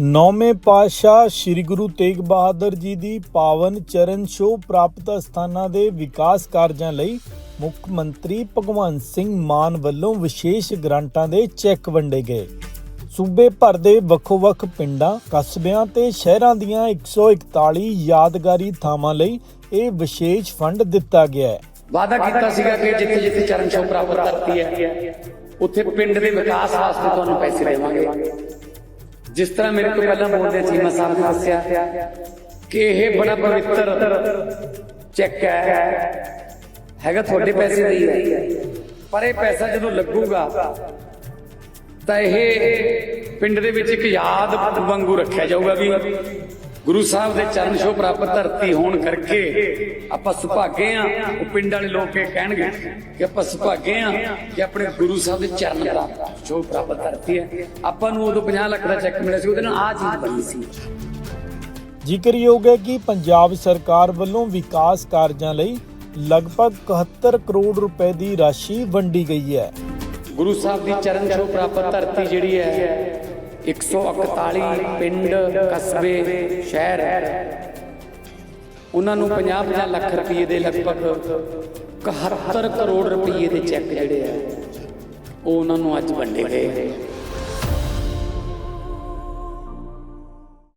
ਨੌਵੇਂ ਪਾਤਸ਼ਾਹ ਸ੍ਰੀ ਗੁਰੂ ਤੇਗ ਬਹਾਦਰ ਜੀ ਦੀ ਪਾਵਨ ਚਰਨ ਛੋਹ ਪ੍ਰਾਪਤ ਸਥਾਨਾਂ ਦੇ ਵਿਕਾਸ ਕਾਰਜਾਂ ਲਈ ਮੁੱਖ ਮੰਤਰੀ ਭਗਵੰਤ ਸਿੰਘ ਮਾਨ ਵੱਲੋਂ ਵਿਸ਼ੇਸ਼ ਗ੍ਰਾਂਟਾਂ ਦੇ ਚੈੱਕ ਵੰਡੇ ਗਏ। ਸੂਬੇ ਭਰ ਦੇ ਵੱਖੋ-ਵੱਖ ਪਿੰਡਾਂ, ਕਸਬਿਆਂ ਤੇ ਸ਼ਹਿਰਾਂ ਦੀਆਂ 141 ਯਾਦਗਾਰੀ ਥਾਵਾਂ ਲਈ ਇਹ ਵਿਸ਼ੇਸ਼ ਫੰਡ ਦਿੱਤਾ ਗਿਆ ਹੈ। ਵਾਅਦਾ ਕੀਤਾ ਸੀਗਾ ਕਿ ਜਿੱਥੇ ਜਿੱਥੇ ਚਰਨ ਛੋਹ ਪ੍ਰਾਪਤ ਕਰਤੀ ਹੈ ਉੱਥੇ ਪਿੰਡ ਦੇ ਵਿਕਾਸ ਵਾਸਤੇ ਤੁਹਾਨੂੰ ਪੈਸੇ ਦੇਵਾਂਗੇ। ਜਿਸ ਤਰ੍ਹਾਂ ਮੇਰੇ ਤੋਂ ਪਹਿਲਾਂ ਬੋਲਦੇ ਚੀਮਾ ਸਾਹਿਬ ਨੇ ਦੱਸਿਆ ਕਿ ਇਹ ਬੜਾ ਪਵਿੱਤਰ ਚੈੱਕ ਹੈ। ਹੈਗਾ ਤੁਹਾਡੇ ਪੈਸੇ ਦਾ ਹੀ ਹੈ। ਪਰ ਇਹ ਪੈਸਾ ਜਦੋਂ ਲੱਗੂਗਾ ਤਾਂ ਇਹ ਪਿੰਡ ਦੇ ਵਿੱਚ ਇੱਕ ਯਾਦ ਵਾਂਗੂ ਰੱਖਿਆ ਜਾਊਗਾ ਵੀ ਗੁਰੂ ਸਾਹਿਬ ਦੇ ਚਰਨ ਛੋਹ ਪ੍ਰਾਪਤ ਧਰਤੀ ਹੋਣ ਕਰਕੇ ਆਪਾਂ ਸੁਭਾਗੇ ਆ। ਉਹ ਪਿੰਡ ਵਾਲੇ ਲੋਕ ਇਹ ਕਹਿਣਗੇ ਕਿ ਆਪਾਂ ਸੁਭਾਗੇ ਆ ਕਿ ਆਪਣੇ ਗੁਰੂ ਸਾਹਿਬ ਦੇ ਚਰਨ ਪ੍ਰਾਪਤ ਛੋਹ ਪ੍ਰਾਪਤ ਧਰਤੀ ਹੈ। ਆਪਾਂ ਨੂੰ ਉਦੋਂ 50 ਲੱਖ ਦਾ ਚੈੱਕ ਮਿਲਿਆ ਸੀ ਉਹਦੇ ਨਾਲ ਆ ਚੀਜ਼ ਬਣੀ ਸੀ। ਜ਼ਿਕਰਯੋਗ ਹੈ ਕਿ ਪੰਜਾਬ ਸਰਕਾਰ ਵੱਲੋਂ ਵਿਕਾਸ ਕਾਰਜਾਂ ਲਈ ਲਗਭਗ 71 ਕਰੋੜ ਰੁਪਏ ਦੀ ਰਾਸ਼ੀ ਵੰਡੀ ਗਈ ਹੈ। ਗੁਰੂ ਸਾਹਿਬ ਦੀ ਚਰਨ ਛੋਹ ਪ੍ਰਾਪਤ ਧਰਤੀ ਜਿਹੜੀ ਹੈ 141 ਪਿੰਡ, ਕਸਬੇ, ਸ਼ਹਿਰ। ਹੈ ਉਹਨਾਂ ਨੂੰ 50-50 ਲੱਖ ਰੁਪਏ ਦੇ ਲਗਭਗ 71 ਕਰੋੜ ਰੁਪਏ ਦੇ ਚੈੱਕ ਜਿਹੜੇ ਆ, ਉਹ ਉਹਨਾਂ ਨੂੰ ਅੱਜ ਵੰਡੇ ਗਏ।